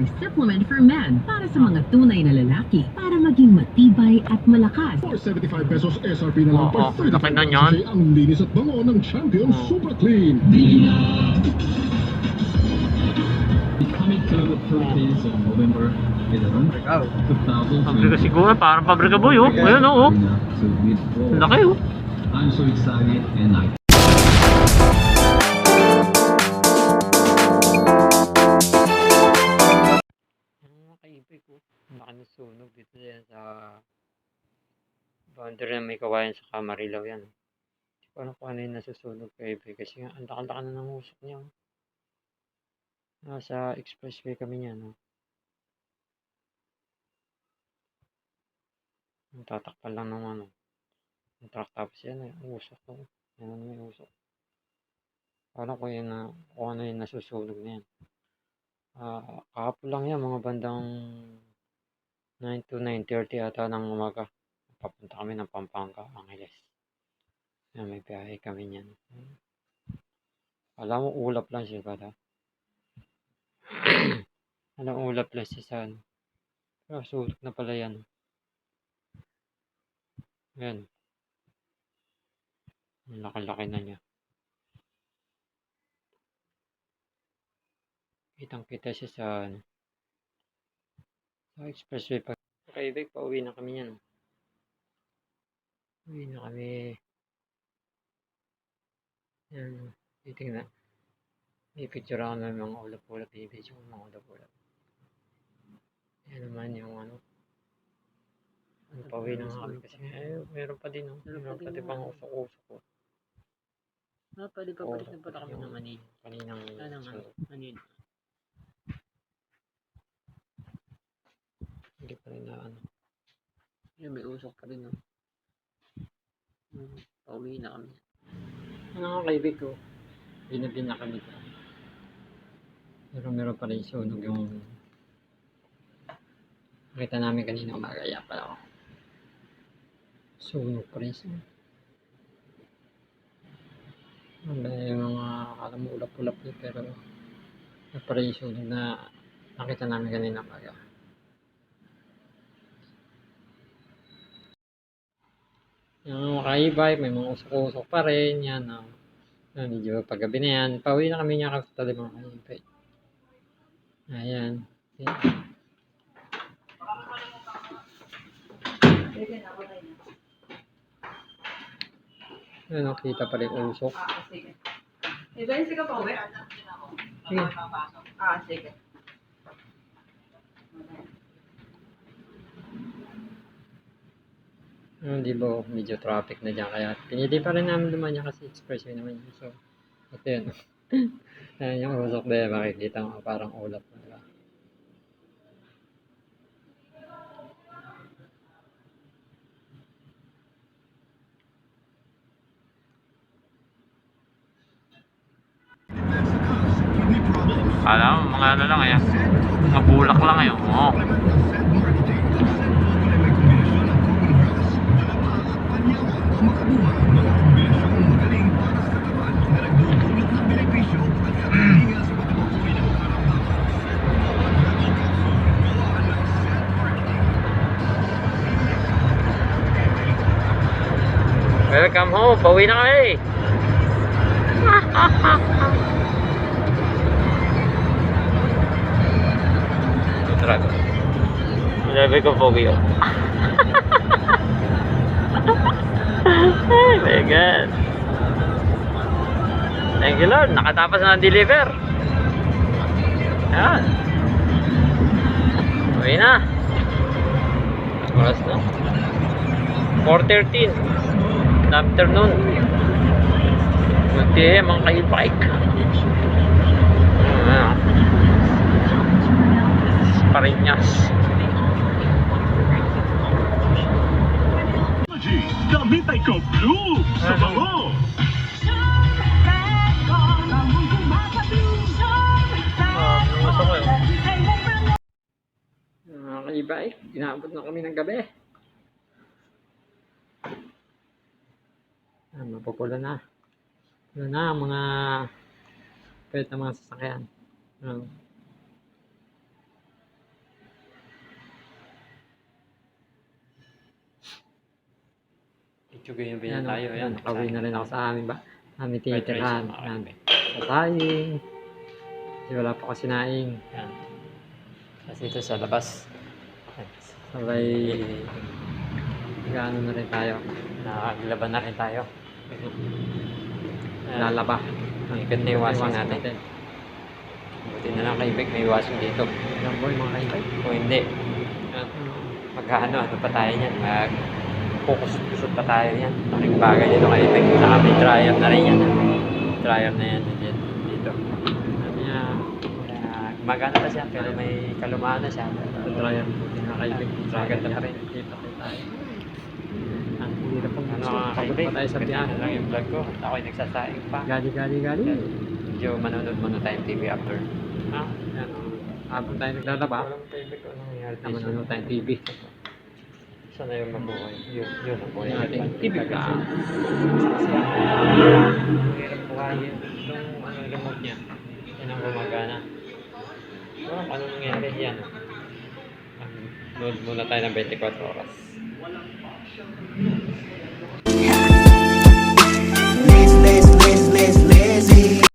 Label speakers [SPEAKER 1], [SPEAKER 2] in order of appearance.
[SPEAKER 1] Iron Supplement for Men para sa mga tunay na lalaki para maging matibay at malakas.
[SPEAKER 2] For 75 pesos SRP na lang
[SPEAKER 3] Oo,
[SPEAKER 2] per 35
[SPEAKER 3] laki na yan.
[SPEAKER 2] sachet ang linis at bango ng Champion
[SPEAKER 3] Oo.
[SPEAKER 2] Super Clean.
[SPEAKER 4] Coming to the Philippines on November 11,
[SPEAKER 3] Ikaw.
[SPEAKER 4] 2020.
[SPEAKER 3] Pabrika siguro, parang pabrika boy, oh. Ayun, oh. oh. Laki, oh.
[SPEAKER 4] I'm so excited and I
[SPEAKER 3] boundary na may kawayan sa Camarilaw yan. Hindi ko alam kung ano yung nasusunog kaibig kasi nga ang laki-laki na ng usok niya. oh. Nasa expressway kami niya, no? Ang tatakpan lang ng ano. Ang truck tapos yan, eh, ang usok ko. Yan ano yung usok. Alam ko yun na, kung ano yung nasusunog na yan. Ah, kahapon lang yan, mga bandang 9 to 9.30 ata ng umaga. Papunta kami ng Pampanga, Angeles. Yan, may biyahe kami niyan. Alam mo, ulap lang siya ba? Alam mo, ulap lang siya sa ano. Pero sulok na pala yan. Yan. Ang na niya. Kitang kita siya sa ano. Sa expressway pa. Kaibig, pauwi na kami yan. Uwi na kami. Yan. Titingnan. May picture ako ng mga ulap-ulap. Bibidyo ko ng mga ulap-ulap. Yan naman yung ano. Pauwi na nga kami kasi eh, meron pa din. Oh. Meron pa din pang usok-usok. Oh.
[SPEAKER 5] Ah, pwede pa balik na pala kami ng Manila.
[SPEAKER 3] Kaninang
[SPEAKER 5] Ano. Manila.
[SPEAKER 3] Hindi pa rin na ano.
[SPEAKER 5] Yun, may usok pa rin, no? Hmm, pauwi na kami.
[SPEAKER 3] Ano nga kaibig ko? Binabin na kami dyan. Pero meron pa rin sunog yung nakita namin kanina umaga. Kaya pala ako. Sunog pa rin siya. Wala yung mga akala mo ulap-ulap pero meron pa rin sunog na nakita namin kanina umaga. Yung mga kaibay, may mga usok-usok pa rin. Yan, oh. Ah, medyo paggabi na yan. Pauwi na kami niya kapatali mga kaibay. Ayan. Ayan. Ano, kita pa rin usok.
[SPEAKER 6] Ah, sige. Eh, Benzi ka pa uwi?
[SPEAKER 3] Sige.
[SPEAKER 6] Ah, sige.
[SPEAKER 3] Hmm, di ba, medyo traffic na dyan. Kaya pinili pa rin namin dumaan kasi expressway naman yun. So, ito yun. Ayan yung usok yan. Makikita mo parang ulap na. Diba? Alam mga ano lang yan. Mga bulak lang yun. Oo. Welcome home. Pauwi na kami. Truck. Sabi ko pogi oh. My God. Thank you Lord. Nakatapos na deliver. Yan. Uwi na. Oras na. 4.13. Good afternoon. Good day, mga kaibike. Ah. Parinyas.
[SPEAKER 2] Gamitai ko Blue sa bango.
[SPEAKER 3] Mga kaibike, ginabot na kami ng gabi. Ah, mapupula na. Ano na mga pwede na mga sasakyan. Ah. Chugoy yung
[SPEAKER 5] Ayan,
[SPEAKER 3] binan tayo. Ayan,
[SPEAKER 5] Nakauwi na rin ako sa amin ba? Aming
[SPEAKER 3] yung mga
[SPEAKER 5] Ayan. Sa saing. Kasi wala pa ako sinaing.
[SPEAKER 3] Ayan. Kasi ito sa labas.
[SPEAKER 5] Sabay, gaano na rin tayo.
[SPEAKER 3] Nakaglaban na rin tayo.
[SPEAKER 5] Lalaba.
[SPEAKER 3] Ang ganda yung washing natin. Buti na lang kay Vic, may washing dito.
[SPEAKER 5] Alam boy, mga kaibay.
[SPEAKER 3] Kung hindi, magkano, ano pa tayo niyan? Mag focus shoot pa tayo yan. Malaking bagay dito kay Vic. Saka may triumph na rin yan. Triumph na yan dito. dito.
[SPEAKER 5] Sabi niya,
[SPEAKER 3] Kaya maganda pa siya, pero may kalumaan na siya.
[SPEAKER 5] Mga kaibay.
[SPEAKER 3] Maganda pa rin.
[SPEAKER 5] Kita tayo. Ang hirap pang
[SPEAKER 3] Ano
[SPEAKER 5] Pagod pa tayo sa biyahe.
[SPEAKER 3] lang yung vlog ko. Ako'y nagsasaing pa.
[SPEAKER 5] Gali, gali, gali.
[SPEAKER 3] Medyo manonood muna tayong TV after.
[SPEAKER 5] Yan. oh. Habang tayo naglalaba,
[SPEAKER 3] Walang TV ko, ano
[SPEAKER 5] naman ano tayong TV.
[SPEAKER 3] Sana yung mabuhay. Yun, yun ang buhay.
[SPEAKER 5] Yung ating TV ka.
[SPEAKER 3] Kasi ang hirap buhayin. Yung ano, remote niya. Yan ang gumagana. So, ano nangyari yan? Muna tayo ng 24 oras.